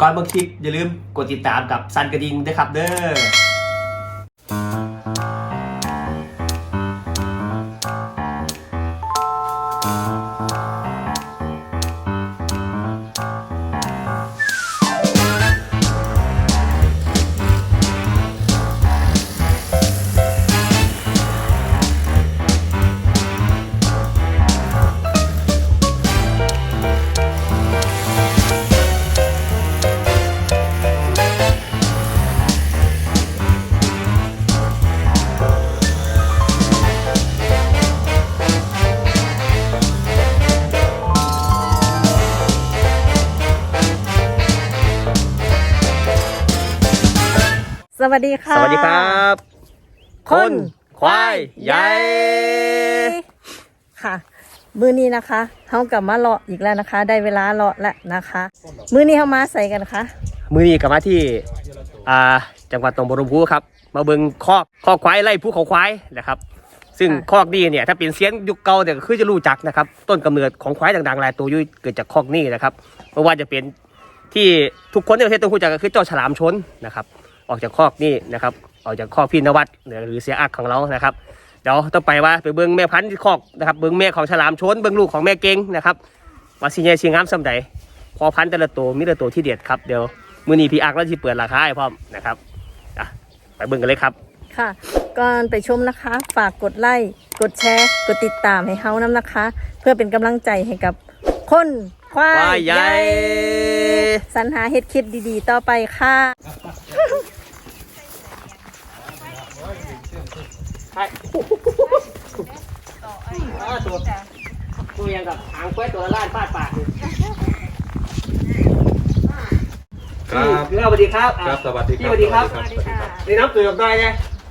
ก่อนเบางคลิปอย่าลืมกดติดตามกับซันกระดิ่งด้วยครับเด้อ สวัสดีค่ะ สวัสดีครับ คนควายใหญ่ค่ะ มือนี้นะคะเขากลับมาเลาะอีกแล้วนะคะ ได้เวลาเลาะแล้วนะคะ มือนี้เขามาใส่กันคะมือนี้กลับมาที่อ่าจังหวัดหนองบัวลำพูครับ มาเบิ่งคอกคอกควายไล่ภูเขาควายนะครับ ซึ่งคอกนี้เนี่ยถ้าเป็นเสียนยุคเก่าเนี่ยก็คือจะรู้จักนะครับ ต้นกำเนิดของควายต่างๆหลายตัวอยุ่เกิดจากคอกนี้นะครับเพราะว่าจะเป็นที่ทุกคนในประเทศต้องรู้จักก็คือเจ้าฉลามชนนะครับ ออกจากคอกนี้นะครับออกจากคอกพี่นวัดหรือเสียอักของเรานะครับเดี๋ยวต้องไปว่าไปเบิ้งแม่พันธุ์ที่คอกนะครับเบิ้งแม่ของฉลามชนเบิ้งลูกของแม่เก่งนะครับว่าสิเงยสิงามสำใดพอพันธุ์แต่ละตัวมีแต่ตัวที่เด็ดครับเดี๋ยวมือนี้พี่อักแล้วที่เปิดราคาให้พร้อมนะครับอะไปเบิ้งกันเลยครับค่ะก่อนไปชมนะคะ ฝากกดไลค์กดแชร์ กดติดตามให้เขาน้ำนะคะ เพื่อเป็นกำลังใจให้กับคนควาควายยใหญ่สรรหาเฮ็ดคลิปดีๆ ต่อไปค่ะ ใช่ตัวตัวยังกับหางแควตัวละล้านฟาดปากครับพี่สวัสดีครับอะครับสวัสดีครับพี่สวัสดีครับสวัสดีครับนี่น้ำตื่นกับได้ไง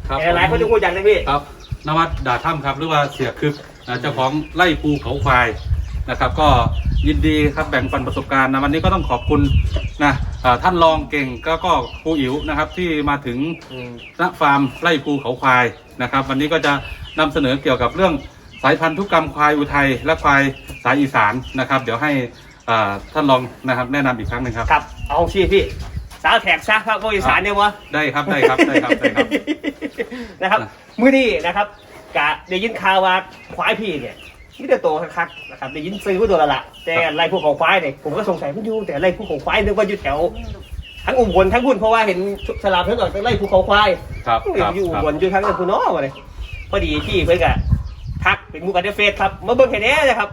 ครับแต่หลายคนจะพูดอย่างนี้พี่ครับนวัดดาถ้ำครับ หรือว่าเสียคึกนะเจ้าของไล่ปูเขาควายนะครับ ก็ยินดีครับแบ่งปันประสบการณ์นะวันนี้ก็ต้องขอบคุณนะอ่าท่านรองเก่งก็ก็ครูอิ๋วนะครับ ที่มาถึงณฟาร์มไล่ปูเขาควาย นะครับ วันนี้ก็จะนำเสนอเกี่ยวกับเรื่องสายพันธุกรรมควายอุทัยและควายสายอีสานนะครับ เดี๋ยวให้อ่าท่านรองนะครับแนะนำอีกครั้งหนึ่งครับครับเอาชีพี่สาวแถกซะครับพวกอีสานเนี่ยวะได้ครับได้ครับได้ครับได้ครับนะครับอะมื้อนี้นะครับกะได้ยินข่าวว่าควายพี่เนี่ยนี่แต่โตคักๆนะครับได้ยินซื้อว่าตัวละละแต่ไล่พวกของควายเนี่ยผมก็สงสัยมันอยู่แต่ไล่พวกของควายนึกว่าอยู่แถว ทั้งอุบลทั้งบุญเพราะว่าเห็นสลามทั้งหมดไล่ภูเขาควายครับเห็คนรับอยู่ครับบนอยู่ทั้งคุณน้อมาเลยพอดีพี่เพื่อนกะทักเป็นหมูกันในเฟซครับมาเบิ้งแค่นี้นะครับ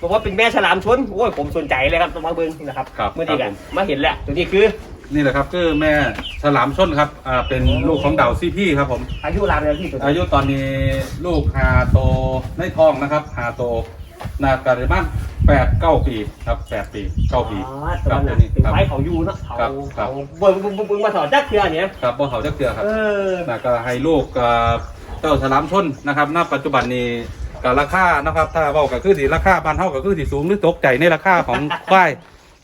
บอกว่าเป็นแม่ฉลามชนโอ้ยผมสนใจเลยครับต้องมาเบิ้งนะครับครับเมื่อนี้ครักะบผมมาเห็นแล้วตัวนี้คือนี่แหละครับคือแม่ฉลามชนครับอ่าเป็นลูกของดาวซี่พี่ครับผมอายุรามเลยพี่ตัวอานี้ยุตอนนี้ลูกหาโตในท้องนะครับหาโตนาการบ้าน แปดเก้าปีครับแปดปีเก้าปีอ๋อตัวนั้นครัน่ะบตัวนี้เป็นครับ ไม้เขาอยู่เนาะเขาครับครัเขาบเบิ้งเบิ้งเบิ้งเบิ้งมาถอดจักเทือเนี่ยครับบ่เขาจักเตือครับเออนะก็ให้ลูกอ่าเจ้าฉลามชนนะครับณปัจจุบันนี้ก็ราคานะครับ ถ้าเว้าก็คือสิราคาบ้านเฮาก็คือสิสูงหรือตกใจในราคาของ ควาย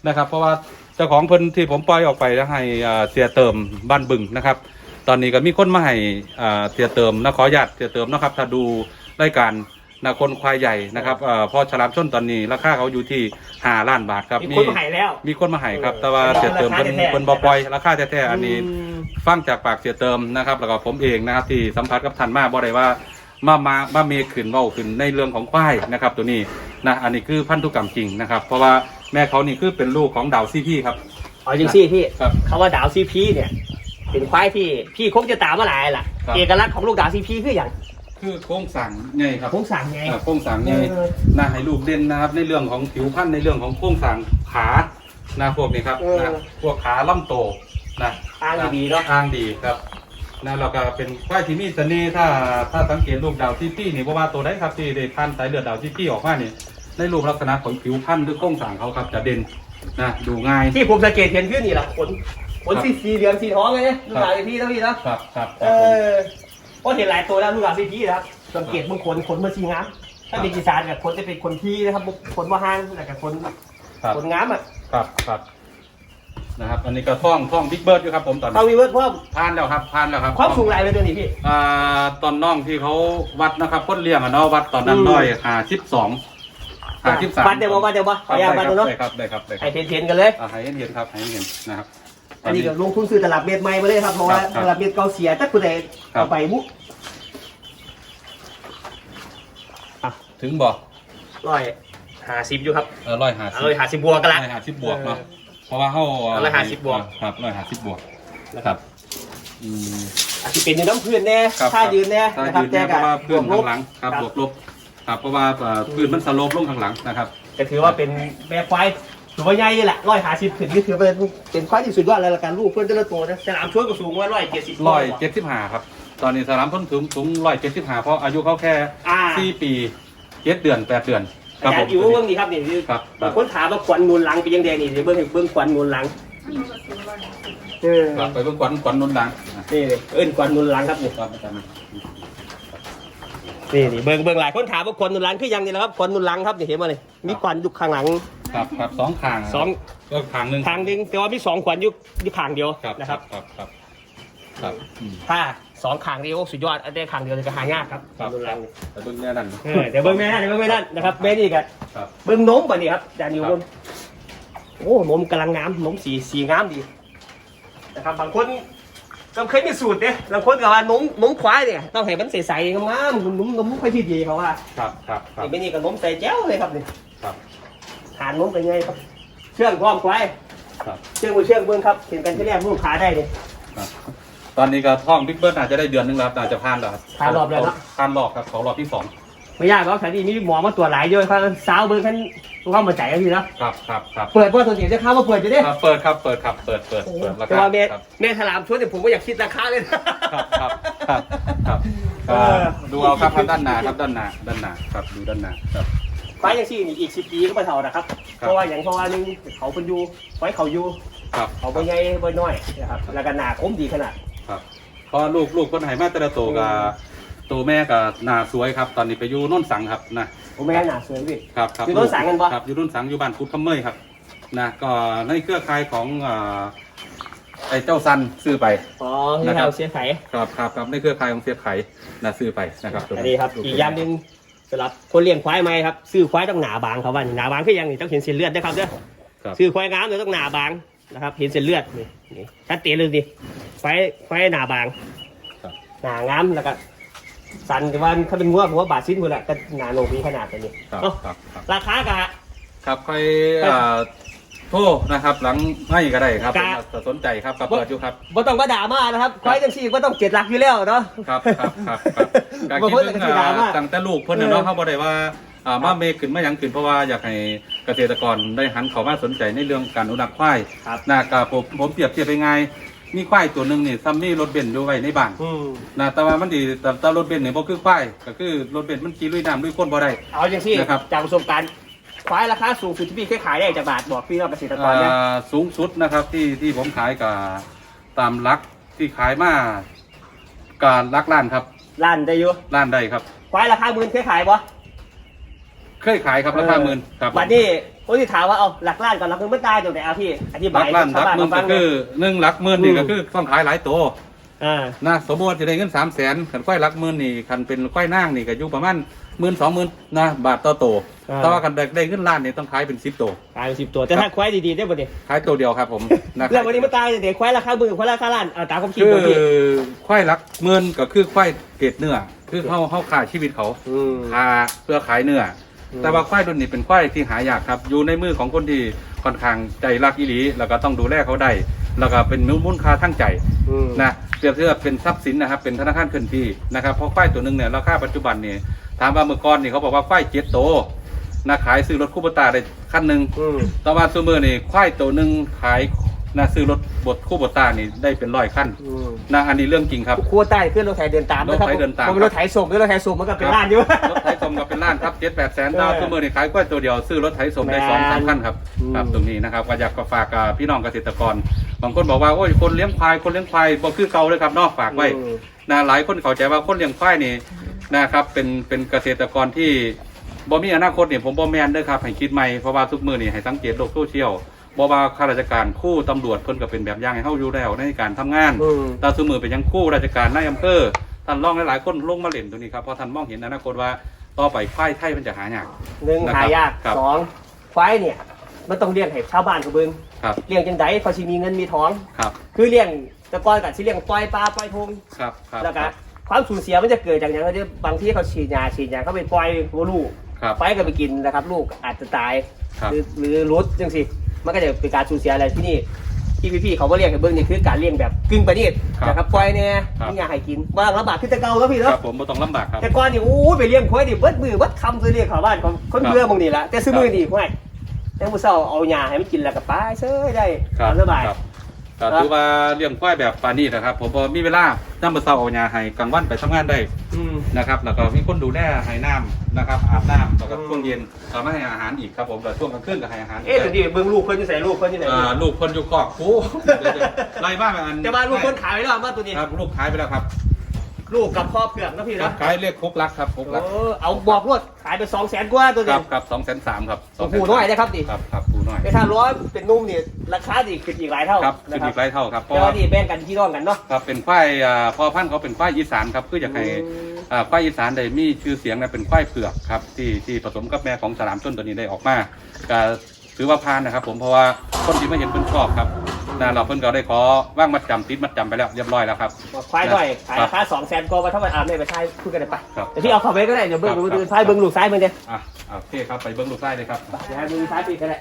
นะครับ เพราะว่าเจ้าของเพิ่นที่ผมปล่อยออกไปแล้วให้อ่าเสียเติมบ้านบึงนะครับ ตอนนี้ก็มีคนมาให้อ่าเสียเติมนะขออนุญาตเสียเติมนะครับ ถ้าดูรายการ นาคนควายใหญ่นะครับอ่าพอฉลามชนตอนนี้ ราคาเขาอยู่ที่ห้าล้านบาทครับ มีคนมาใหายแล้ว มีคนมาให้ครับ แต่ว่าเออเสียเติมเพิ่นราคาแท้ๆเพิ่นบ่ปล่อยราคาแท้ๆอันนี้ ม ฟังจากปากเสียเติมนะครับแล้วก็ผมเองนะครับที่สัมผัสกับท่านมาบ่ได้ว่ามามามาเมขึ้นเว้าขึ้นในเรื่องของควายนะครับ ตัวนี้นะอันนี้คือพันธุกรรมจริงนะครับ เพราะว่าแม่เขานี่คือเป็นลูกของดาวซี่พี่ครับ เอาจริงสิพี่ครับคำว่าดาวซีพีเนี่ย เป็นควายที่พี่คงจะตามมาหลายล่ะ ครับ เอกลักษณ์ของลูกดาวซีพีคืออย่าง คือโครงสั่งไงครับโค้งสั่งไง อ่าโครงสั่งไงเออ นะให้ลูกเด่นนะครับ ในเรื่องของผิวพรรณในเรื่องของโครงสั่งขานะพวกนี้ครับเออ นะพวกขาล่ำโตนะ อ้างดีๆเนาะอ้างดีครับนะเราก็เป็นควายที่มีเสน่ห์ถ้าถ้าสังเกตลูกดาวที่พี่นี่เพราะว่าตัวไหนครับที่ได้พันสายเลือดดาวที่พี่ออกมานี่ในรูปลักษณะของผิวพรรณหรือโครงสั่งเขาครับจะเด่นนะดูง่าย ที่ผมสังเกตเห็นขึ้นนี่แหละขนขนครับสีสีเหลืองสีทองไงเนี่ยลูกดาวซีพีแล้วพี่เนาะครับครับคเอรับผมอ เพราะเห็นหลายตัวแล้วลูกดาวซีพีนะครับสังเกตบางขนขนมันสีงามถ้าเป็นอีสานกับขนจะเป็นขนที่นะครับขนว่าห้างแต่กับขนครับขนงามอะครับครับนะครับ อันนี้ก็ท่องท่องบิ๊กเบิร์ดอยู่ครับผมตอนเอานี้วีเวิร์ดเพราะว่าผ่านแล้วครับผ่านแล้วครับความสูงหลายเลยตัวนี้พี่อ่าตอนน้องที่เขาวัดนะครับพ้นเลี้ยงอะเนาะวัดตอนนั้นอืมน้อยหาสิบสองหาสิบสามวัดเดี๋ยวบ่วัดเดี๋ยวบ่ขออนุญาตวัดเนาะได้ครับได้ครับได้คให้รับเทียนๆกันเลยอ่าให้เห็นครับให้เห็นนะครับ อันนี้ก็ลงทุนซื้อตลับเม็ดใหม่มาเลยครับเพราะว่าครับตลับเม็ดเก่าเสียจักผู้ใดครับ เอาไปบุถึงบอกร้อยหาสิบอยู่ครับเออร้อยหาเอาเลยหาสิบบวกกันละ ร้อยหาสิบบวกเนาะเพราะว่าเขาเอา150บวก ครับร้อยหาสิบบวกนะครับอืม อาจจะเป็นอยู่น้ำพื้นแน่ครับท่ายืนแน่ถ้านะครับยืนเนี่ยเพแต่ราะว่าพื้นบวข้ากงหลังครับครับบวกลบครับเพราะว่าเอ่อพื้นมันสโลปลงข้างหลังนะครับก็ถือว่าเป็นแม่ควาย ถือว่าใหญ่เลยแหละร้อยหาสิบถึงนี่ถือเป็นเป็นควายที่สุดยอดเลยละกันลูกเพื่อนแต่ละตัวนะสนามช่วยก็สูงว่าร้อยเจ็ดสิบร้อยเจ็ดสิบห้าครับ ตอนนี้สนามพ้นสูงสูงร้อยเจ็ดสิบห้าเพราะอายุเขาแค่อ่าสี่ปีเจ็ดเดือนแปดเดือนคอารับจารผมย์อิ๋วเบื้องนี้ครับนี่ครับ บางคนถามว่าขวัญนูนหลังเป็นยังไงนี่เดี๋ยวเบื้องให้เบื้องขวัญนูนหลังเออครับไปเพิ่งขวัญขวัญนนดังอะนี่เลยเอิ้นขวัญนูนหลังครับนี่ครับอาจารย์นี่นี่เบื้องเบื้องหลายคนถามว่าขวัญนูนหลังคือยังนี่แหละครับขวัญนูนหลังครับนี่เห็นไหมนี่มีขวัญอยู่ข้างหลัง ครับครับสองข้างสอง ก็ข้างหนึ่งทางหนึงแต่ว่ามีสองขวัญอยู่อยู่ข้างเดียวครับนะครับ ครับครับครับอืม ถ้าสองข้างเดียวสุดยอดอันได้ข้างเดียวเลยก็หายากครับครับขวัญนูนหลังแต่เบื้องแน่นั่นเออเดี๋ยวเบิ้งแม่นั่นเดี๋ยวเบิ้งแม่นั่นนะครับแม่นี่กันครับ เบิ้งนมป่ะนี่ครับจานอยู่ครับเบิ้งโอ้นมกำลังงามนมสีสีงามดีนะครับบางคนก็เคยมีสูตรเนี่ยบางคนก็ว่านมนมควายเนี่ยต้องให้มันใสๆงามๆนมนมควายที่ดีเขาว่าครับครับครับไอ้แม่นี่ก็นมใส่แจ้วเลยครับนี่ครับ ทานนมเป็นไงครับ เชื่องพร้อมควายครับ เชื่องมือเชื่องเบิ้งครับเห็นกันที่แรกลูกค้าได้เนี่ยครับ ตอนนี้ก็ท่องบิ๊กเบิร์ดอาจจะได้เดือนหนึงแล้วน่าจะผ่านแล้วครับผ่านรอบแล้วเนอะ ผ่านรอบครับของรอบที่สองไม่ยากหรอกแต่นี่มีหมอมาตรวจหลายเยอะครับสาวเบิ้งท่านรู้ว่ามาใจายกันทีนะครับครับครับเปิดว่าตัวเสียจะเข้ามาเปิดจะได้ครับเปิดครับเปิดครับเปิดเปิดเปิดราแต่คาว่าแม่ครับ แม่ถลามชวนเนี่ยผมก็อยากคิดราคาเลยนะ ครับครับครับครับเออดูเอาครับครับด้านหน้าครับด้านหน้าด้านหน้าครับดูด้านหน้าครับ ไฟยังซี่นี่อีกสิบปีก็ไปเท่านะครับครับ เพราะว่าอย่างเพราะว่าหนึงเขาเป็นอยูไฟเขาอยูครับเขาใบใหญ่ใบน้อยนะครับแล้วก็หนาคมดีขนาด ครับเพราะลูกลูกคนไหนมาแต่ละตัวกับตัวแม่กับหน้าสวยครับ ตอนนี้ไปอยู่โน่นสังครับนะ ผมแม่หนาสวยพี่ ครับครับอยู่โน่นสังกันปะ ครับอยู่โน่นสังอยู่บ้านกุดคำเมยครับนะก็ในเครือข่ายของเอ่อไอ้เจ้าซันซื้อไป อ๋อนี่นะครับเราเสียไขครับครับครับในเครือข่ายของเสียไข่นะซื้อไปนะครับตัวอันนี้ครับ อีกอย่างหนึ่ง สำหรับคนเลี้ยงควายไหมครับซื้อควายต้องหนาบางเขาว่านี่หนาบางคือยังนี่ต้องเห็นเส้นเลือดนะครับเด้อครับ ซื้อควายงามเลยต้องหนาบางนะครับ เห็นเส้นเลือดนี่นี่ชัดเจนเลยดิควายควายหนาบางครับ หนางามแล้วก็สันแต่ว่าเขาเป็นงัวผมว่าบาทสิ้นหมดแหละก็หนาโหนกมีขนาดนี้ครับเอ้าครับครับราคากะครับใครเอ่อ โทรนะครับ หลังไม่ก็ได้ครับครับ ถ้าสนใจครับกับเปิดอยู่ครับ บ่ต้องมาด่ามานะครับควายจังซี่ก็ต้องเจ็ดหลักอยู่แล้วเนาะ ครับครับครับครับการบ่คิดเพิ่นถึงก็สิด่ามา ตั้งแต่ลูกเพิ่นน่ะเอเนาะอเขาบอกได้ว่าอ่ามาเมขึ้นมาหยังขึ้นเพราะว่าอยากให้เกษตรกรได้หันเข้ามาสนใจในเรื่องการอนุรักษ์ควายครับ นะกับผมผมเปรียบเทียบไปไงายมีควายตัวหนึ่งนี่ซัมมี่รถเบนซ์อยู่ไว้ในบ้านอืมนะแต่ว่ามันดีแต่แต่รถเบนซ์เนี่ยบ่คือควายก็คือรถเบนซ์มันขี่ลุยน้ำลุยก้นบ่ได้ เอาจังซี่นะครับ จากประสบการณ์ ควายราคาสูงสุดที่พี่เคยขายได้จากบาทบอกพี่น้องเกษตรกรเนี่ย อ่าสูงสุดนะครับที่ที่ผมขายกับตามลักที่ขายมาการลักล้านครับล้านได้อยู่ล้านได้ครับ ควายราคาหมื่นเคยขายบ่เคยขายครับราคาหมื่นครับบัดนี้คนที่ถามว่าเอาหลักล้านกับหลักหมื่นไม่ตายตรงไหนเอาพี่อธิบาลัยกล้านให้ชาวลักบ้านหมื่นก็เขาฟังคือหนึ่งลักหมื่นนี่อืมก็คือต้องขายหลายตัวอ่านะสมมติว่าจะได้เงินสามแสนขันควายลักหมื่นนี่ขันเป็นควายนางนี่ก็อยู่ประมาณ หมื่นสองหมื่นนะบาทต่อโตวอ่า แต่ว่ากันได้เงินล้านนี่ต้องขายเป็นสิบตัวขายสิบตัวแต่ถ้าควายดีๆได้บ่เนี่ยขายตัวเดียวครับผมนะแล้ววันนี้มาตายเดี๋ยวควายราคาหมื่นควายราคาล้านเอาตามความคิดคือผมพี่ควายลักหมื่นก็คือควายเกรดเนื้อคือเขาเขาขายชีวิตเขาอืมคาเพื่อขายเนื้ออม แต่ว่าควายตัวนี้เป็นควายที่หายากครับ อยู่ในมือของคนที่ค่อนข้างใจรักอีหลีแล้วก็ต้องดูแลเขาได้แล้วก็เป็นมูลค่าทั้งใจ อืม นะเปรียบเทียบเป็นทรัพย์สินนะครับเป็นธนาคารเคลื่อนที่นะครับเพราะควายตัวหนึ่งเนี่ยราคาปัจจุบันเนี่ย ถามว่าเมื่อก่อนนี่เขาบอกว่าควายเจ็ดโตวนะขายซื้อรถคูปตาได้คันหนึ่งอืมต่อมาซูเมอร์นี่ควายตัวหนึ่งขายนะซื้อรถบดคูปตานี่ได้เป็นร้อยคันอืมนะอันนี้เรื่องจริงครับ ครัวใต้ขึ้นรถไถเดินตามนะครับรถไถเดินตาม ผมเป็นรถไถส่งหรือรถไถส่งมันก็เป็นล้านอยู่ รถไถสมกับเป็นล้านครับเจ็ดแปดแสนดาวเออซูเมอร์นี่ขายกล้วยตัวเดียวซื้อรถไถสมได้แม่นสองสามคันครับอืม ครับตรงนี้นะครับก็อยากจะฝากกับพี่น้องเกษตรกร บางคนบอกว่าโอ้ยคนเลี้ยงควายคนเลี้ยงควายบ่คือเก่าเลยครับเนอกฝากไว้ อืม นะหลายคนเข้าใจว่าคนเลี้ยงควายนี่ นะครับ เป็นเป็นเกษตรกรที่บ่มีอนาคตเนี่ยผมบ่แมนเด้อครับให้คิดใหม่เพราะว่าทุกมือนี่ให้สังเกตโลกโซเชียลบ่ว่าข้าราชการครู่ตำรวจเพิ่นก็เป็นแบบอย่างให้เฮาอยู่แล้วในการทำงานอืม ตาสมือเป็นยังครู่ราชการนายอำเภอท่านรองหลายๆคนลงมาเล่นตรงนี้ครับเพราะท่านมองเห็นอนาคตว่าต่อไปควายไทยมันจะหายาก หนึ่งนะครับหายากครับ สองควายเนี่ย มันต้องเลี้ยงให้ชาวบ้านเขาเบิ่งครับเลี้ยงจังไดเขาสิมีเงินมีทอง ครับคือเลี้ยงแต่ก่อนก็สิเลี้ยงปล่อยปลาปล่อยทงครับครับแล้วก็ ความสูญเสียมันจะเกิดจากอย่างไรบางที่เขาฉีดยาฉีดยาเขาไปปล่อยหัวลูกครับไปก็ไปกินนะครับ ลูกอาจจะตาย ครับ หรือหรือรุดจังสิมันก็จะเป็นการสูญเสียอะไรที่นี่ที่พี่ๆเขาก็เรียกกันเบิ้งนี่คือการเลี้ยงแบบกึ่งประณีตครับนะครับปล่อยเนี่ยครับ ไม่อยากให้กินว่างลำบากขึ้นแต่เก่าแล้วพี่คเนาะ รับผมบ่ต้องลำบากครับ แต่ก่อนนี่โอ้ยไปเลี้ยงควายดิเบิดมือเบิดคำเคยเลี้ยงเขาบ้านของคนครับเบื่อหมองนี่ละแต่ซื้อมือนี่ควายแต่ผู้เฒ่าเอายาให้มันกินแล้วก็ไปเซ้ยได้ครับตามสบายครับ ก็ถือว่าเลี้ยงควายแบบปานีตนะครับ ผมบ่มีเวลาน้ำมาเศร้าเอายาให้กลางวันไปทำงานได้อืม นะครับ แล้วก็มีคนดูแลให้น้ำนะครับอาบน้ำแล้วก็อืม ช่วงเย็นก็มาให้อาหารอีกครับผมแล้วช่วงกลางคืนก็ให้อาหารอีกเอ๊ะแต่ดิเบิ้งลูกเพิ่นที่ใส่ลูกเพิ่นที่ไหนอ่าลูกคนอยู่คอกกูเดี๋ยวๆไล่บ้านไปอันแต่ว่าลูกเพิ่นขายไปแล้วมาตัวนี้ ครับลูกขายไปแล้วครับ ลูกกับพ่อเผือกนะพี่ครันะบขายเรียกครกรักครับครกรักเออเอาบอกรวดขายไปสองแสนกว่าตัวคเดีรัยบวครับสองแสนสามครับโอ้โหน้อยนะครับดิครับครับปูน้อย แต่ถ้าร้อยเป็นนุ่มนี่ราคาดีขึ้นอีกหลายเท่าครับนะขึ้นครัอีบกหลายเท่าครับเพแต่ราะว่าว่านี่แบ่งกันพี่น้องกันเนาะ ครับเป็นควายอ่าพอพันธุ์เขาเป็นควายอีสานครับคืออยากให้อ่าควายอีสานได้มีชื่อเสียงนะเป็นควายเผือกครับที่ที่ผสมกับแม่ของสลามชนตัวนี้ได้ออกมาก็ถือว่าพานนะครับ ผมเพราะว่าคนที่ไม่เห็นเพิ่นชอบครับ นะเราเพิ่นก็ได้ขอว่างมัดจำติดมัดจำไปแล้วเรียบร้อยแล้วครับ ควายหน่อยขายครับราคาสองแสนกว่าว่าถ้ามันอ่านไม่ไปใช่พูดกันเลยไปครับแต่พี่เอาเข้าไปก็ได้เดี๋ยวเบิ้งครับดูครับดูซ้ายเบิ้งลูกซ้ายมันเดียวอะโอเคครับไปเบิ้งลูกไส้เลยครับเดี๋ยวให้ดูซ้ายปีกก็ได้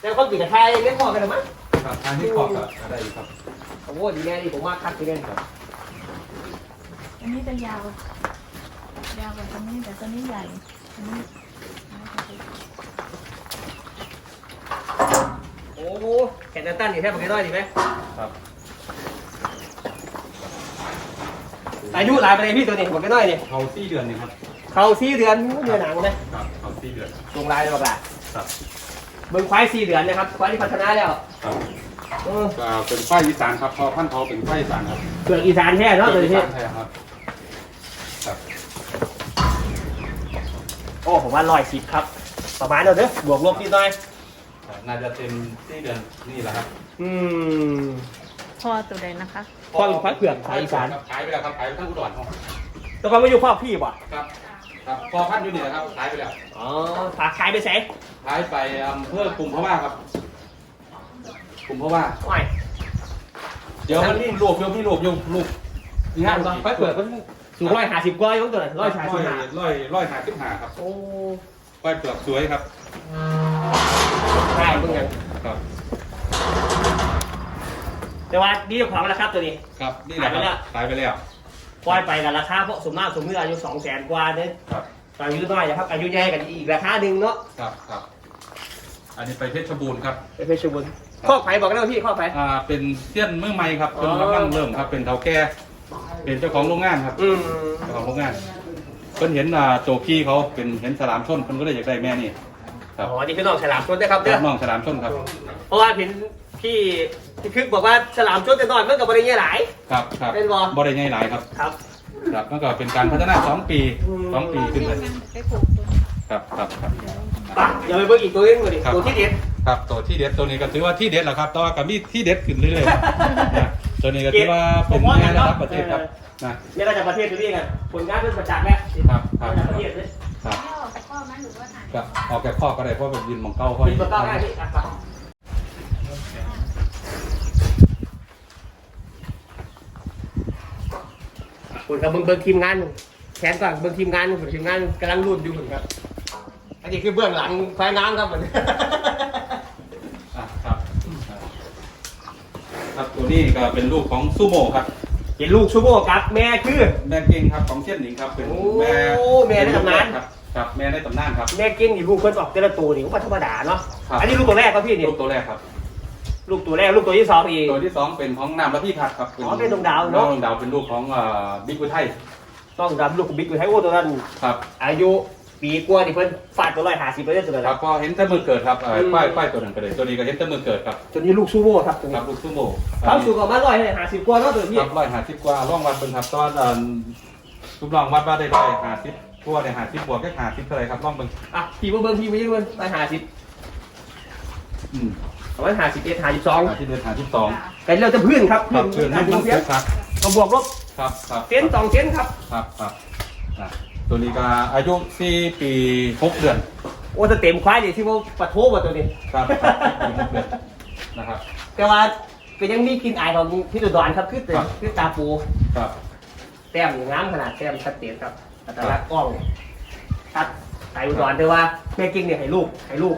แล้วก็ปีกกับไทยเล่นพอกันหรือมั้งครับทางที่ขอบก็ได้อยู่ครับโอ้โหดีแน่ดีผมว่าคัดดีแน่อันนี้จะยาว ยาวกว่าตัวนี้แต่ตัวนี้ใหญ่อันนี้ โอ้โหแขนตั้นนี่แทบไม่ได้อยดีไหมครับอายุหลายไปเลยพี่ตัวนี้ผมไม่น้อยนี่เขาสี่เดือนนี่ครับเขาสี่เดือนเดือนหนังนะ ครับเขาสี่เดือนตรงลายเลยบอกละครับเบิ้งควายสี่เดือนนะครับควายที่พัฒนาแล้วครับเออก็เป็นควายอีสานครับพอพันธุ์เขาเป็นควายอีสานครับเปลือกอีสานแท้เนาะตัวอีนี้สานแท้ครับครับโอ้ผมว่าร้อยสิบครับ ประมาณนั้นเด้อบวกลบนิดหน่อย น่าจะเป็นสี่เดือนนี่แหละครับอืม พ่อตัวใดนะคะพ่อเป็นควายเผือกควายอีสาน ครับขายไปแล้วครับขายไปทั้งอุดรครับแตัวก็ไม่อยู่พ่อพี่ป่ะครับครับพอพันธุ์อยู่นี่นะครับขายไปแล้วอ๋อฝากขายไปแสนขายไปอำเภอกลุ่มพะว่าครับกลุ่มพะว่าไม่เดี๋ยวมันนี่รวบยกนี่รวบยกรูปงานบ้างควายเผือกก็สูงร้อยห้าสิบกว่าอยู่ตัวนั้นร้อยห้าสิบห้าร้อยร้อยห้าสิบห้าครับโอ้ควายเปลือกสวยครับ ใช่เพิ่งยังครับแต่ว่าดีเจ้าของแล้วครับตัวนี้ ครับนี่แหละครับขายไปแล้วปล่อยไปกันราคาเพราะสมมากสมเมื่ออายุสองแสนกว่าเนี่ยครับอายุน้อยนะครับ อายุใหญ่กันอีกราคาหนึ่งเนาะครับครับ อันนี้ไปเพชรบูรณ์ครับไปเพชรบุรีข้อไผ่บอกได้ไหมพี่ข้อไผ่อ่าเป็นเสี้ยนมือใหม่ครับอ๋เป็นอกำลังเริ่มครับ เป็นเฒ่าแก่เป็นเจ้าของโรงงานครับอืมเจ้าของโรงงานเพิ่นเห็นอ่าโจกี้เขาเป็นเห็นฉลามชนเพิ่นก็เลยอยากได้แม่นี่ ครับ อ๋อนี่คือน้องฉลามชนนะครับเด้อน้องฉลามชนครับ เพราะว่าเห็นพี่พี่คึกบอกว่าฉลามชนแต่นอนเมื่อกับบริเงี้ยหลาย ครับครับเป็นบ่ บ่ได้ง่ายหลายครับ ครับ ครับมันก็เป็นการพัฒนาสองปีอืม สองปีขึ้นไปไปปลูกตัวครับครับครับไปอย่าไปเบิ่งอีกตัวนึงก่อนดิครับ ตัวที่เด็ดครับตัวที่เด็ดตัวนี้ก็ถือว่าที่เด็ดแหละครับแต่ว่าก็มีที่เด็ดขึ้นเรื่อยๆครับนะตัวนี้ก็ถือว่าเป็นแม่ระดับประเทศครับนะเนี่ยเราจะประเทศตัวนี้กันผลงานเป็นประจักษ์แล้วครับครับมาจากประเทศเลยครับ พ่อพ่อมันหรือว่าไหน ก็ออกแก่ข้อก็ได้เพราะเป็นดินหมองเก้าห้อยมีตัวก้าวหน้าพี่อะไปคุณกับเบิ่งเบิ่งทีมงานแขนก่อนเบิ่งทีมงานเบิ่งทีมงานกำลังรุ่นอยู่เหมือนครับ อันนี้คือเบื้องหลังไฟน้ำครับเหมือนอะครับ ครับตัวนี้ก็เป็นลูกของซูโม่ครับเห็นลูกชูโม่ครับ แม่คือ แม่เก่งครับของเชียนหนิงครับ เป็นโอ้แม่แม่ในตำนาน ครับ ครับแม่ในตำนานครับ แม่เก่งนี่ลูกเพิ่นออกแต่ละตัวนี่ก็บ่ธรรมดาเนาะครับ อันนี้ลูกตัวแรกครับพี่นี่ลูกตัวแรกครับลูกตัวแรกลูกตัวที่สองอีก ตัวที่สองเป็นของนามและพี่พัดครับอ๋อเป็นดวงดาวน้เนาะองดวงดาวเป็นลูกของอ่าบิ๊กอุทัยต้องรับลูกของบิ๊กอยู่ไทยโอ้ตัวนั้น ครับอายุปีกว่านี่เพิ่นฟาดตัวร้อยห้าสิบไปเรื่อยๆคแล้รัวบก็เห็นแต่มือเกิดครับเอ่ออืมป้ายป้ายตัวหนึ่งก็เลยตัวนี้ก็เห็นแต่มือเกิดครับจนนี้ลูกชูโม่ครับตัวครันี้บลูกซูโม่ความสูงประมาณร้อยห้าสิบกว่าเนาะตัวนี้ครับร้อยห้าสิบกว่าร่องวัดเป็นครับตอนเอ่อรูปร่างวัดว่าได้ร้อยห้าสิบ กว่าได้ห้าสิบบวกแค่ห้าสิบเท่าไหรครับร่องเบิ่งอะพี่มาเบิ่งพี่มาเบิ่งร้อยห้าสิบอืมประมาณห้าสิบเอ็ดห้าสิบสองหาที่เดือนหาที่สองแต่เราจะพื้นครับครับเพื่อนห้าน้ำสิบน้ำเอ็ซุดปครับก็บวกลบครับครับเซนสองเซนครับครับครับอะตัวนี้ก็อายุสี่ปีหกเดือนโอ้จะเต็มควายดิที่ว่าปะโถมาตัวนี้ครับครับสี่ปีหกเดือนนะครับแต่ว่าก็ยังมีกลินอายของพี่ดุดอนครับคือแต่ครับคือตาปูครับ แต้มงามขนาดแต้มชัดเจนครับ อัตลักษณ์กล้องชัดสายอุดรแต่ว่าแม่กิ้งเนี่ยให้ลูกให้ลูก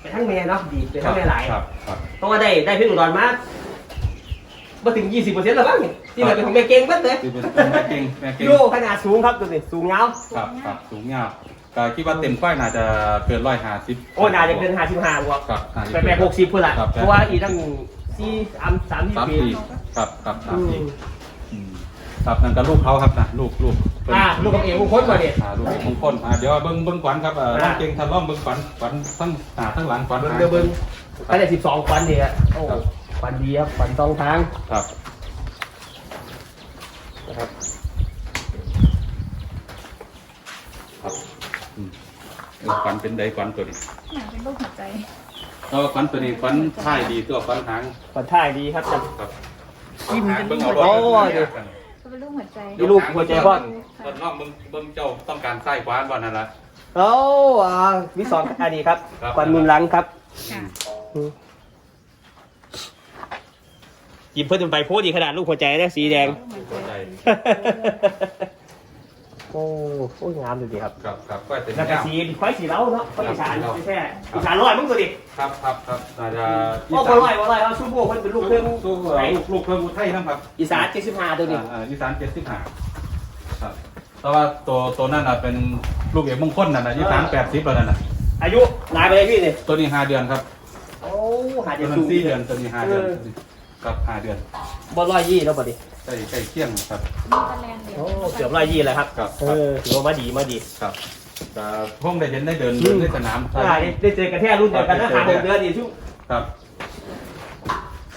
แต่ทั้งแม่เนาะดีเป็นทั้งแม่หลายครับครับเพราะว่าได้ได้พี่อุดรมามาถึง 20%แล้วบ้างนี่ที่เหลือเป็นของแม่เก่งเบิดเลยที่เป็นแม่เก่งแม่เก่งโยขนาดสูงครับตัวนี้สูงยาวครับครับสูงยาวก็คิดว่าเต็มควายน่าจะเกินร้อยห้าสิบโอ้น่าจะเกิน55กว่าครับห้าสิบแปดแปดหกสิบพุ่นละครับเพราะว่าอีกตั้งสี่สามสามสามปี ปีครับครับสามอืปีมอืม ครับนั่นก็ลูกเขาครับนะลูกลูกเพิ่นอ่าลูกกับเอกมงคลมาเนี่ย อ่าลูกเอกมงคลอ่าเดี๋ยวเบิ้งเบิ้งขวัญครับเอ่ออ่าน้องเก่งทันล่องเบิ้งขวัญขวัญทั้งหน้าทั้งหลังขวัญเบิ้งเดี๋ยวเบิ้งตั้งแต่สิบสองควันเนี่ยโอ้ครับควันดีครับควันสองทางครับนะครับครับอืมเออขวัญเป็นใดขวัญตัวนี้หนังเป็นรูปหัวใจเพราะว่าขวัญตัวนี้ขวัญท้ายดีตัวขวัญหางควันท่ายดีครับ ครับยิ้มหางเป็นเบิ้งรูปเอาหัวรใจถโอ้ยก็ เป็นรูปหัวใจมีลูกหัวใจพ่อต้นน้องเบิ้งเบิ้งเจ้าต้องการไส้ขวานบ่นั่นละโอ้อ่ามีสองอันนี้ครับครับ ควันมุนหลังครับค่ะหยิบเพื่อนเป็นใบโพธิ์ดีขนาดลูกหัวใจได้สีแดงรูปหัวใจ โอ้โหงามดูดีครับ ครับครับก็เป็นแล้วก็แนวสีค่อยสีเล้าเนาะค่อยอีสานครับไม่ใช่อีสานร้อยมึงตัวดิครับครับครับน่าจะโอ้คนร้อยคนร้อยเอาชูโบเพิ่นเป็นลูกเพิ่งสู้ไหนลูกลูกเพิ่งอุทัยนะครับ อีสานเจ็ดสิบห้าตัวดิอ่าอ่าอีสานเจ็ดสิบห้าครับแต่ว่าตัวตัวนั่นน่ะเป็นลูกเอกมงคลน่ะนะอีสานแปดสิบแล้วนั่นน่ะอายุหลายไปเลยพี่นี่ตัวนี้ห้าเดือนครับโอ้หาตัจะวนั้สูนงสี่เดือนตัวนี้ห้าเดือนเออครับห้าเดือนบอลร้อยยี่แล้วปะดิใก ล้ใกล้เคียงครับ มีตะแลนเดียวโอ้เกือบร้อยยี่แล้วครับครับเออถือว่ามาดีมาดีครับแต่พวกได้เห็นได้เดินเดินในสนามอ่าได้ได้เจอกันแค่รุ่นเดียวกันนะหาหกเดือนดีชุ่ครับ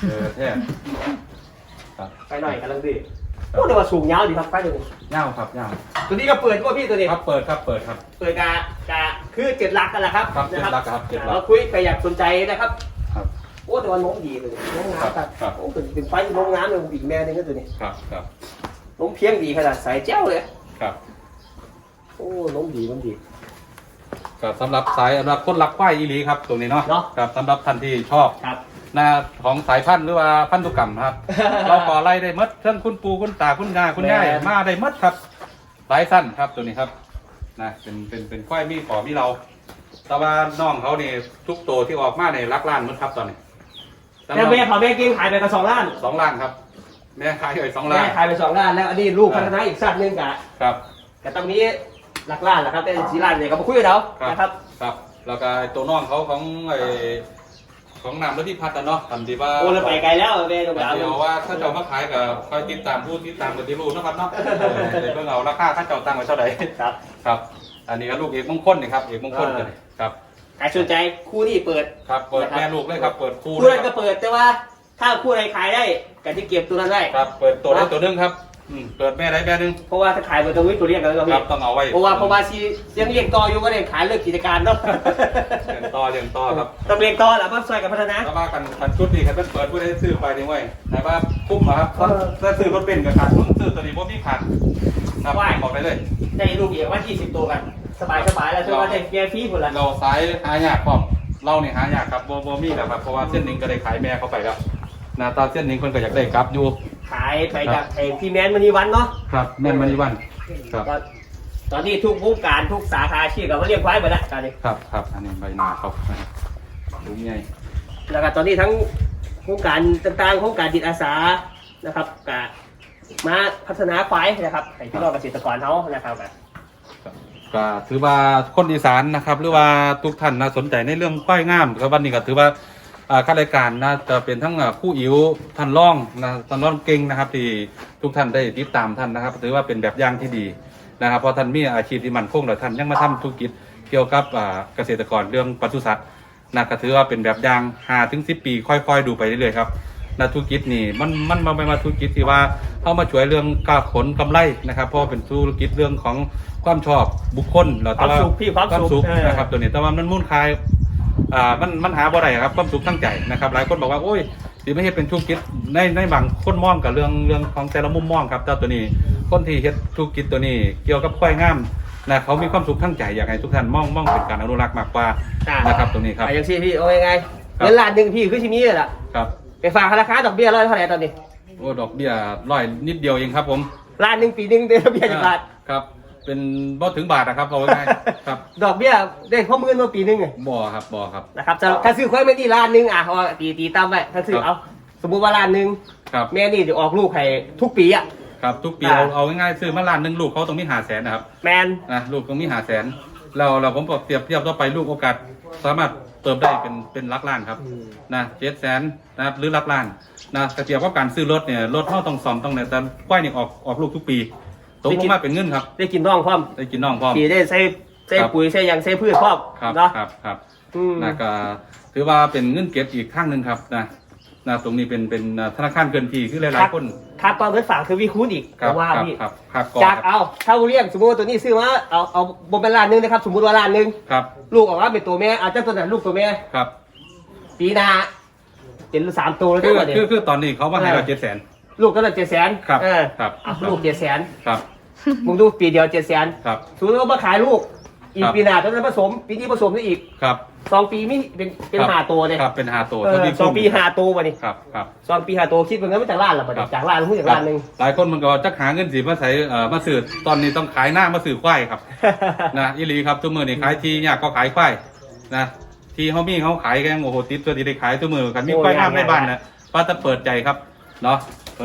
เออแท้ครับไปหน่อยกำลังดีโอ้แต่ว่าสูงยาวดีครับไปตัวนี้เง่าครับเง่าตัวนี้ก็เปิดก็พี่ตัวนี้ ครับเปิดครับเปิดครับ เปิดกากกาคือเจ็ดหลักกันแหละครับครับนะเจ็ดหลักครับเจ็ดหลัก เราคุยใครอยากสนใจนะครับครับโอ้แต่ว่าน้องดีเลยน้องน้ำครับครับ โอ้เป็นเป็นไฟน้องน้ำเลยอีกแม่หนึงก็ตัวนี้ครับครับน้องเพียงดีขนาดใส่แจ้วเลย ครับโอ้น้องดีมันดีก็สำหรับสายสำหรับคนรักควายอีหลีครับตรงนี้เนาะเนาะ ครับสำหรับท่านที่ชอบครับ หน้าของสายพันธุ์หรือว่าพันธุกรรมครับ เราขอไล่ได้หมดเรื่องคุณปู่คุณตาคุณยายคุณยายแม่ มาได้หมดครับสายสั้นครับตัวนี้ครับนะเป็นเป็นเป็นควายมีขอมีเรา แต่ว่าน้องเขานี่ทุกตัวที่ออกมาในรักล้านหมดครับตอนนี้ แล้วแม่เขาแม่กินขายไปกับสองล้านสองล้านครับ แม่ขายไปสองล้าแม่นขายไปสองล้านแล้วอันนี้ลูกพัฒนาอีกสัตว์หนึงกะครับกะตรงนี้หลักล้านแหละครับแต่สีล้านเนี่ยก็มาคุยกับเราครับนะครับครับแล้วก็ไอ้ตัวน้องเขาของไอ้ของนามรถที่พัฒน์อะเนาะทำดีว่าโอ้เราไปไกลแล้วแม่ตรงเดี๋ดาวยวว่าถ้าเจ้ามาขายกับคอยติดตามผู้ติดตามกันที่รู้นะครับเนาะเออเดี๋ยวเพิ่งเอาราคาถ้าเจ้าตั้งไว้เท่าไหร่ครับ ครับ อันนี้ก็ลูกเอกมงคลนี่ครับเอกมงคลกันนี่ครับ ใครสนใจคู่นี้เปิด ครับ เปิดแม่ลูกเลยครับ เปิดคู่คู่เลยนั้นคก็รับเปิดแต่ว่าถ้าคู่ไหนขายได้กันที่เก็บตัวนั้นได้ครับ เปิดตัวได้ตัวหนึงครับอืมเปิดแม่ได้แม่หนึงเพราะว่าถ้าขายเปิดตรงนี้ตัวเรียกกันก็คมีรับต้องเอาไว้เพราะว่าเพราะว่าชียังเรียกต่ออยู่ก็ได้ขายเลิกกิจการเนาะเรียงต่อเรียงต่อครับต้องเรียกต่อแหละมาช่วยกันพัฒนาแล้วว่ากันกันชุดนี้ครับเป็นเปิดผู้ได้ซื้อไปนี่ไว้ไหนว่าคุ้มเหรอครับถ้าซื้อรถเป็นกับขาดทุนซื้อตัวนี้พวกพี่ขาดครับบอกได้เลยได้ลูกเอียว่า20ตัวกัน สบายสบายแล้วช่วยว่าได้แกฟรีหมดละเราสายหายากพร้อมเราเนี่ยหายากครับโบโบมี่แล้วครับเพราะว่าเส้นหนึ่งก็ได้ขายแม่เข้าไปแล้วหน้าตาเส้นหนึ่งคนก็อยากได้กลับอยู่ ขายไปจากไอ้พี่แมนมณีวันเนาะครับ แม่นมณีวันครับตอนตอนนี้ทุกวงการทุกสาขาอาชีพก็มาเรียกไว้หมดแล้วตอนนี้ครับครับอันนี้ใบหน้าเขาลุงใหญ่แล้วก็ตอนนี้ทั้งโครงการต่างๆโครงการจิตอาสานะครับกมาพัฒนาควายนะครับให้พี่น้องเกษตรกรเขานะครับ ก็ถือว่าคนอีสานนะครับ หรือว่าทุกท่านนะสนใจในเรื่องควายงามก็วันนี้ก็ถือว่าอ่าข้ารายการน่าจะเป็นทั้งคู่อิ๋วท่านร่องนะท่านร่องเก่งนะครับ ที่ทุกท่านได้ติดตามท่านนะครับ ถือว่าเป็นแบบอย่างที่ดีนะครับเพราะท่านมีอาชีพที่มั่นคงแล้วท่านยังมาทำธุรกิจเกี่ยวกับเกษตรกรเรื่องปศุสัตว์นะก็ถือว่าเป็นแบบอย่างหาถึงสิปี ค่อยๆ ดูไปเรื่อยๆครับนะธุรกิจนี่มันมันมันไม่มาธุรกิจที่ว่าเข้ามาช่วยเรื่องการขนกำไรนะครับ เพราะเป็นธุรกิจเรื่องของ ความชอบบุคคลแล้วแต่ว่าความสุขพี่ความสุขสุขเออนะครับตัวนี้แต่ว่ามันมุ่นคายอ่ามันมันหาบ่ได้ครับความสุขทั้งใจนะครับ หลายคนบอกว่าโอ้ยสิไม่เฮ็ดเป็นธุรกิจในในบางคนมองกับเรื่องเรื่องของแต่ละมุมมองครับแต่ตัวนี้คนที่เฮ็ดธุรกิจตัวนี้ เกี่ยวกับควายงามนะเขามีความสุขทั้งใจอยากให้ทุกท่านมองมองเป็นการอนุรักษ์มากกว่าอ่านะครับตรงนี้ครับอะอย่างที่พี่โอ้ยไงครับเงินล้านหนึ่งพี่คือที่นี้เลยล่ะครับไปฝากธนาคารดอกเบี้ยร้อยเท่าไหร่ตอนนี้โอ้ดอกเบี้ยร้อยนิดเดียวเองครับผมล้านหนึ่งปีหนึ่งได้ดอกเบี้ยสิบบาทครับ เป็นบ่ถึงบาทนะครับเอาง่ายๆครับดอกเบี้ยได้ข้อมือมาปีหนึ่งไงบ่ครับบ่ครับ นะครับจะถ้าซื้อควายไม่ดีล้านหนึ่งอะเอาตีตีตามไปถ้าซื้อครับเอาสมมุติว่าล้านหนึ่งครับ แม่นี่จะออกลูกให้ทุกปีอะ ครับทุกปีอ่า เอาเอาง่ายๆซื้อมาล้านหนึ่งลูกเขาต้องมีหาแสนนะครับแมนนะลูกต้องมีหาแสนเราเราผมบอกเปรียบเทียบต่อไปลูกโอกาส สามารถเติบได้เป็นเป็นหลักล้านครับนะเจ็ดแสนนะครับหรือหลักล้านนะแต่เทียบกับการซื้อรถเนี่ยรถเขาต้องซ่อมต้องเนี่ยแต่ควายนี่ออกออกลูกทุกปี ตกลงมาเป็นเงินครับ ได้กินน่องพร้อมได้กินน่องพร้อมปีได้ใส่ใส่ครับปุ๋ยใส่หยังใส่พืชพร้อมครับเนาะครับครับอืม นะก็ถือว่าเป็นเงินเก็บอีกข้างหนึ่งครับนะนะตรงนี้เป็นเป็นธนาคารเกินที่คือหลายๆคน ค่าตอนเงินฝากคือวิคูณอีกครับว่าครับพี่ครับครับก่อนจากครับเอาเท่าเรียงสมมติว่าตัวนี้ซื้อมาเอาเอาบนเป็นล้านหนึ่งนะครับสมมติว่าล้านหนึ่งครับลูกออกมาเป็นตัวแม่อาจจะตัวนั้นลูกตัวแม่ครับปีหน้าเป็นสามตัวแล้วคืทั้องหมดเนี่ย คือคือตอนนี้เขามาให้เราเจ็ดแสน ลูกก็ละเจ็ดแสนครับเออครับ เอาลูกเจ็ดแสนครับ มึงดูปีเดียวเจ็ดแสนครับสมมติว่ามาขายลูก อีกครับ ปีหน้าต้องผสม ปีนี้ผสมได้อีกครับ สองปีมีเป็นเป็นครับ หาตัวเนี่ยครับเป็นหาตัวเออเท่าที่สองปีหาตัวมาดิครับครับ สองปีหาตัวคิดเป็นเงินมาจากล้านละมาครัดิบจากล้านหุ้นจากล้านหนึ่ง หลายคนมันก็จะหาเงินสีมาใส่เอ่อมาสื่อตอนนี้ต้องขายหน้ามาสื่อควายครับ นะอีหลีครับทุกมือนี่ขายที่ยากก็ขายควายนะที่เขามีเขาขายกันโอ้โหติดตัวที่ได้ขายทุกมือกันมีโอ้ควายหน้ายากในบ้านนะว่าจะเปิดใจครับเนาะ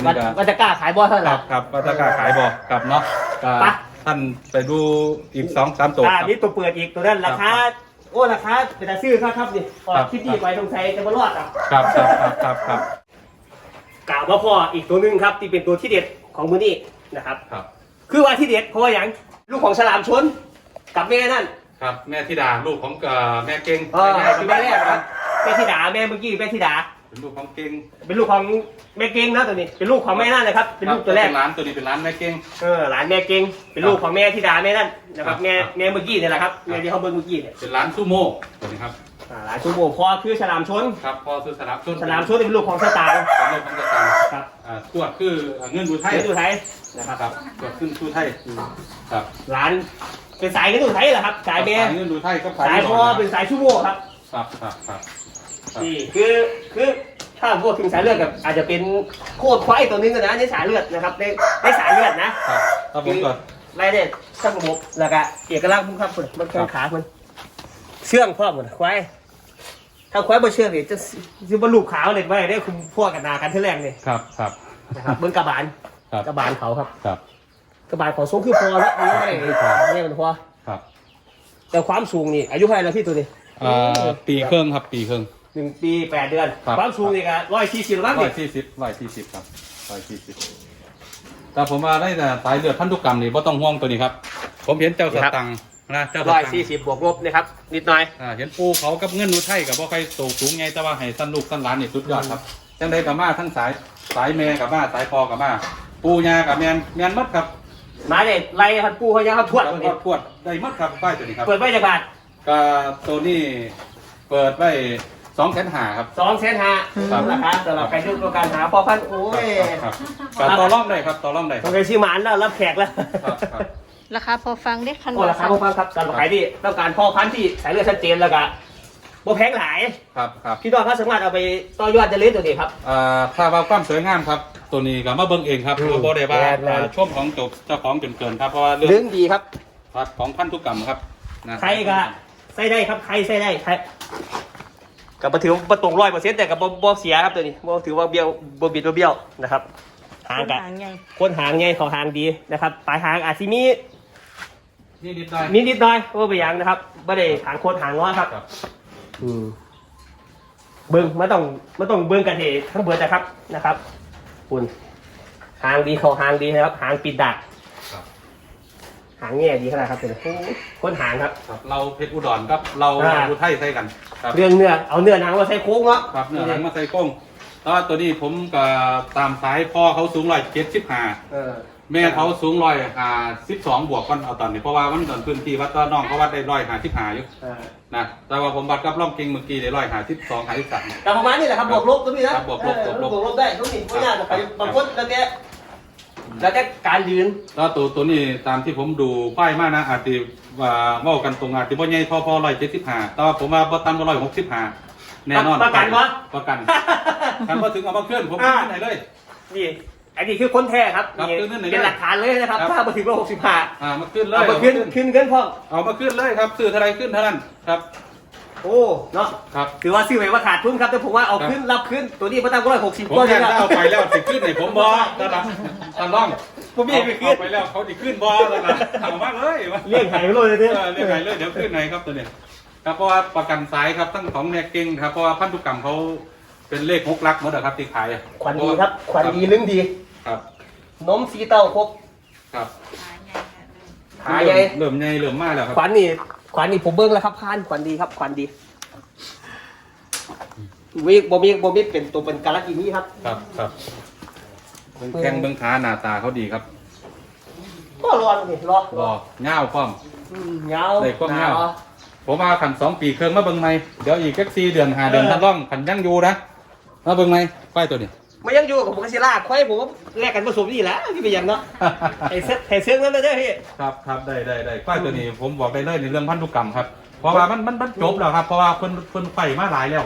ตัวว่านี้ก็ว่าจะกล้าขายบอลเท่าไหคร่ รับครับว่าจะกล้าขายบอกครับเนาะก็ไป ท่านไปดูอีกสองสามตัวอ่าครับ นี่ตัวเปิดอีกตัวนั้นราคาโอ้ราคาเป็นตาซื้อครับครับนี่ออครักบคลิปนี้ไปตรงไซจะมารอดอะครับครับครับครับครับกล่าวว่าพ่ออีกตัวหนึงครับที่เป็นตัวที่เด็ดของมือนี้นะครับ ครับคือว่าที่เด็ดเพราะว่าอย่างลูกของฉลามชนกับแม่นั่นครับแม่ธิดาลูกของเอ่อแม่เก่งเออคือแม่แรกนะครับแม่ธิดาแม่เมื่อกี้แม่ธิดา เป็นลูกของเก่งเป็นลูกของแม่เก่งนะตัวนี้เป็นลูกของแม่นั่นเลยครับ เป็นลูกตัวแรกเป็นร้านตัวนี้เป็นร้านแม่เก่งเออหลานแม่เก่งเป็นลูกของแม่ธิดาแม่นั่นนะครับครับแม่ครับแม่เมื่อกี้เนี่ยแหละครับแม่ที่เขาเบิ้งเมื่อกี้เนี่ยเป็นร้านซูโม่ตัวนี้ครับอ่าหลานชูโบพ่อคือฉลามชนครับพอซื้อสนามชนฉลามชนเป็นลูกของสตาร์เป็นลูกของสตาร์ครับอ่าตรวจคือเงินดูไทยเงินดูไทยนะครับครับตรวจขึ้นดูไทยครับหลานเป็นสายเงินดูไทยเหรอครับสายแม่เงินดูไทยก็สายพ่อเป็นสายชูโบครับครับครับครับ ครับนี่คือคือถ้าพวกถึงสายเลือดกับอาจจะเป็นโคตรควายตัวนึงนะในสายเลือดนะครับในในสายเลือดนะครับถ้าผมก็รายได้สักระบบแล้วก็เอกลักษณ์มันครับคุณมันแข้งขาคุณเชื่องพ่อหมดควายถ้าควายบ่เชื่องเนี่ยจะจะบรรลุขาวเลยไม่ได้คุณพวกกันนากันที่แรงเลยครับครับนะครับเบิ้งกระบาลครับกระบาลเขาครับครับกระบาลเขาสูงคือพอแล้วนี่ไม่ได้นี่มันพอครับ แต่ความสูงนี่อายุเท่าไหร่แล้วพี่ตัวนี้อ่าปีเครื่องครับปีเครื่อง หนึ่งปีแปดเดือนครับ ความสูงนี่ก็ร้อยสี่สิบแล้วมั้งร้อนี่ยสี่สิบร้อยสี่สิบครับร้อยสี่สิบแต่ผมว่าได้แต่สายเลือดพันธุกรรมนี่ไ่ต้องห่วงตัวนี้ครับ ผมเห็นเจ้าสตังค์นะเจ้าสร้อยตังสี่ค์สิบบวกลบนะครับ นิดหน่อย อ่าเห็นปูเขากับเงินนูไทยกับบ่ใครโตสูงไงแต่ว่าให้สั้นลูกสั้นหลานนี่สุดยอดครับจังใดกับมาทั้งสายสายแม่กับมาสายพอกับมาปูยากับแมนแมนมัดครับมาเนี่ยไล่พันปูเขายังเขาทวดแล้วตัวก็นี้ทวดได้มัดครับป้ายตัวนี้ครับ เปิดไว้จากบาทก็ตัวนี้เปิดไว้ สองแสนหาครับ สองแสนห้าครับ ราคาสำหรับใครที่ต้องการหาพอพันโอ้ยครับครับต่อร่องได้ครับต่อร่องได้คต้รัอบงไปชื่อหมานแล้วรับแขกแล้วครับครับราคาพอฟังได้คันโอ้ราคาพอพันครับสำหรับใครที่ต้องการพ่อพันธุ์ที่สายเลือดชัดเจนแล้วก็บ่แพงหลาย ครับครับพี่น้องเขาสามารถเอาไปต่อยอดจะเล่นตัวนี้ครับ อ่าถ้าว่าความสวยงามครับ ตัวนี้ก็มาเบิ่งเองครับอืมตัวบ่ได้ว่าแม่นแม่นอ่าช่วงของจบเจ้าของจนเกินครับเพราะว่าเรื่องเรื่องดีครับของพันธุกรรมครับนะใครก็ใส่ได้ครับใครใส่ได้ใคร กับมาถือว่าตรงร้อยเปอร์เซ็นต์แต่กับบ่เสียครับตัวนี้บ่ถือว่าเบี้ยวบ่บิดบ่เบี้ยวนะครับหางกับหางไงคนหางไงเขาหางดีนะครับปลายหางอาจสิมีนี่นิดหน่อยมีนิดหน่อยว่าไปหยังนะครับไม่ได้หางโคตรหางง้อครับครับอืมเบิ้งไม่ต้องไม่ต้องเบิ้งกันเหตุทั้งเบิดนะครับนะครับคุณหางดีเขาหางดีนะครับ หางปิดดักครับ หางแง่ดีขนาดครับเป็นคนหางครับ ครับเราเพชรอุดรครับเราอ่าอุทัยใส่กันครับเรื่องเนื้อเอาเนื้อหนังมาใส่โค้งเนาะครับเนื้อหนังมาใส่โก้งแต่ว่าตัวนี้ผมก็ตามสายพ่อเขาสูงร้อยเจ็ดสิบห้าเออแม่เขาสูงร้อยห้าสิบสองบวกกันเอาตอนนี้เพราะว่ามันตอนพื้นที่วัดก็น้องเขาวัดได้ร้อยห้าสิบห้าอยู่เออนะแต่ว่าผมวัดกับร่องเก่งเมื่อกี้ได้ร้อยห้าสิบสองห้าสิบสาม แต่ประมาณนี้แหละครับบวกลบตรงนี้นะครับบวกลบเออบวกลบบวกลบได้ตรงนี้ไม่ยากหรอกครับบางคนแล้วแต่ แล้วแต่การยืน แล้วตัวตัวนี้ตามที่ผมดูป้ายมากนะอาจจะว่าเว่ากันตรงอาจจะบ่ใหญ่พอพอร้อยเจ็ดสิบห้าแต่ว่าผมว่าบ่ต่ำกว่าร้อยหกสิบห้าแน่นอนประกันวะประกันคันพอถึงเอามาเคลื่อนผมอ่าขึ้นไหนเลยนี่อันนี้คือคนแท้ครับครับนี่ขึ้นขึ้นหน่อยเป็นหลักฐานเลยนะครับครับถ้ามาถึงร้อยหกสิบห้าอ่ามาขึ้นเลยเอามาขึ้นขึ้นเงินพ่อเอามาขึ้นเลยครับซื้อเท่าไรขึ้นเท่านั้นครับ โอ้เนาะครับถือว่าซื้อไว้ว่าขาดทุนครับแต่ผมว่าเอาครับขึ้นรับขึ้นตัวนี้มาตั้งร้อยหกสิบผมก็แค่ยังถ้าเอาไปแล้วสิขึ้นไหนผมบอตอนนั้นตอนร่องผมไม่เห็นไปขึ้นเอาไปแล้วเขาดิขึ้นบอตอนนั้นถามมากเลยเลี่ยงหายไปเลยเอเนี่ยอเรียกไงเลยเดี๋ยวขึ้นไหนครับตัวเนี้ยครับเพราะว่าประกันสายครับทั้งของแนกเก่งครับเพราะว่าพันธุกรรมเขาเป็นเลขหกลักหมดอะครับที่ขายอะขวัญดีครับขวัญดีลึงดีครับนมสีเต้าครบครับหาใหญ่เริ่มใหญ่เริ่มมากแล้วครับขวัญนี่ ขวัญนี่ผมเบิ้งแล้วครับพานขวัญดีครับขวัญดีวิบ่มีบ่มีเป็นตัวเป็นการักอีนี้ครับ ครับครับเบิ่งแข้งเบิ้งขาหน้าตาเขาดีครับก็รอนี่รอรอเง่าวพร้อมอืมเงาได้ความเงา หนผมว่าขันสองปีเครื่องมาเบิ่งไหมเดี๋ยวอีกแค่สี่เดือนห้าเดือนท่านร่องขันยังอยู่นะมาเบิ่งไหมป้ายตัวนี้ ไม่ยังอยู่กับผมกสิลาควายผมก็แลกกันผสมนี่แหละที่เป็นอย่างเนาะไอ้เซ็ตไอ้เซ็ตนั่นเลยเด้อพี่ครับครับได้ได้ได้ป้ายตัวนี้ผมบอกได้เลยในเรื่องพันธุกรรมครับ เพราะว่ามันมันมันจบแล้วครับ เพราะว่าเพิ่นเพิ่นไฟมาหลายแล้ว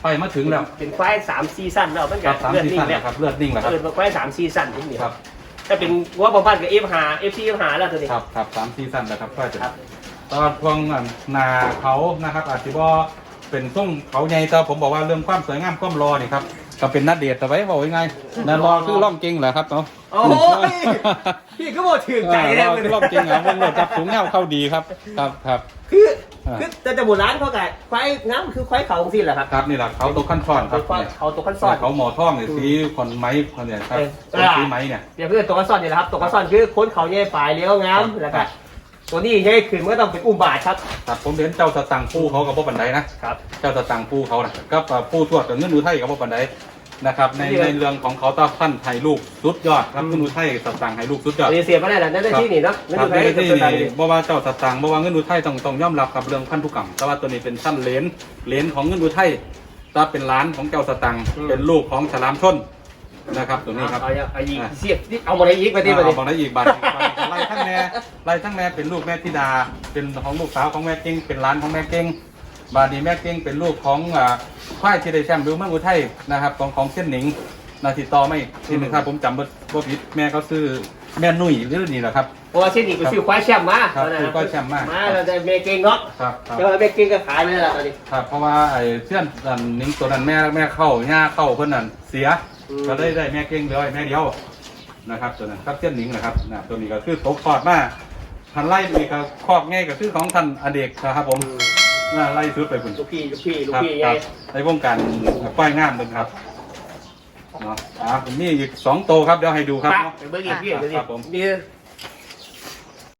ไฟมาถึงแล้วเป็นควายสามซีซั่นแล้วมันคก็รับสามเลือดซีนิ่งซั่นแล้วครับเลือดนิ่งแล้วครับเออควายสามซีซั่นที่นี่ครับถ้าเป็นวัวบอมพันกับเอฟหาเอฟซีเอฟหาแล้วตัวนี้ครับครับสามซีซั่นแล้วครับป้ายตัวครันี้บตอนพวงอันนาเขานะครับอาจจะว่าเป็นส่งเขาใหญ่แต่ผมบอกว่าเรื่องความสวยงามความรอนี่ครับ ก็เป็นนัดเดทแต่ไว้บอกยังไงนัดรอคือร่องเก่งแหละครับเนาะโอ้ยพี่ก็บอกถึงใจเอแล้อวคือร่องเก่งอะวงโหลดจับสูงเงาเข้าดีครับ ครับครับคืออ่าคือแต่จะโบราณเขาไก่ควายน้ำคือควายเขาของสิแหละครับครับนี่แหละเขาตกขั้นซ้อนครับควายเนี่ยเขาตัวขั้นซ้อนเขาหมอท่องเนี่ยสีคนไม้คนเนี่ยครับเออคนสีไม้เนี่ยเดี๋ยวเพื่อนตัวขั้นซ้อนนี่แหละครับตัวขั้นซ้อนคือคนเขาเนี่ยปลายเลี้ยวงามครับแล้วก็ ตัวนี้เนี่ยขึ้นมันก็ต้องเป็นอุ้มบาทครับ ครับผมเห็นเจ้าสตังค์ปูเขากับพ่อปันไดนะครับ เจ้าสตังค์ปูเขานะกับปูทวดกับเงินดูไทยกับพ่อปันไดนะครับในนี่เลยในเรื่องของเขาตาท่านไทยลูกสุดยอดครับเงินดูไทยสตังค์ไทยลูกสุดยอดตัวนี้เสียมาได้แหละนั่นได้ที่นี่เนาะนั่นครับคือในใครที่ตัวใดนี่บ่ว่าเจ้าสตังค์บ่ว่าเงินดูไทยต้องต้องยอมรับครับเรื่องพันธุกรรมแต่ว่าตัวนี้เป็นชั้นเหรียญเหรียญของเงินดูไทยถ้าเป็นร้านของเจ้าสตังค์เป็นลูกของฉลามชน นะครับตัวนี้ครับเอาเอาอีกเสียบเอาหมดเลยอีกไปดิไปดิ เอาบอกได้อีกบัตรไล่ทั้งแม่ไล่ทั้งแม่เป็นลูกแม่ธิดา เป็นของลูกสาวของแม่เก่งเป็นหลานของแม่เก่งบาดนีแม่เก่งเป็นลูกของอ่าควายที่ได้แชมป์ดูเมืองอุทัยนะครับของของเส้นหนิงนาทีต่อไม่ทีหนึงครับผมจำบ่บ่ผิดแม่เขาซื้อแม่นุ่ยหรือนี่แหละครับ เพราะว่าเช่นนี้ไปซื้อควายแชมป์มาครับตอนนั้นซื้อควายแชมป์มา มาเราได้เมเกงเนาะครับครับเจอเมเกงก็ขายเลยล่ะตอนนี้ ครับเพราะว่าไอ้เส้นอันหนิงตัวนั้นแม่แม่เข้าย่าเข้าเพิ่นนั่นเสียอืม ก็ได้ได้แม่เก่งเลยแม่เดียวนะครับตัวนั้นครับเส้นหนิงนะครับนะตัวนี้ก็คือตกทอดมาทันไล่นี่ก็คอกง่ายก็คือของท่านอเดกนะครับผมน่าไล่สุดไปคุณลูกพี่ลูกพี่ลูกครับพี่คไงรับในวงการป้ายงามเลยครับเนาะอ่าผมมีอีกสองโตวครับเดี๋ยวให้ดูครับปั๊บเนาะไปเบิร์กอีกพี่ครับเดี๋ยวครับผมนี่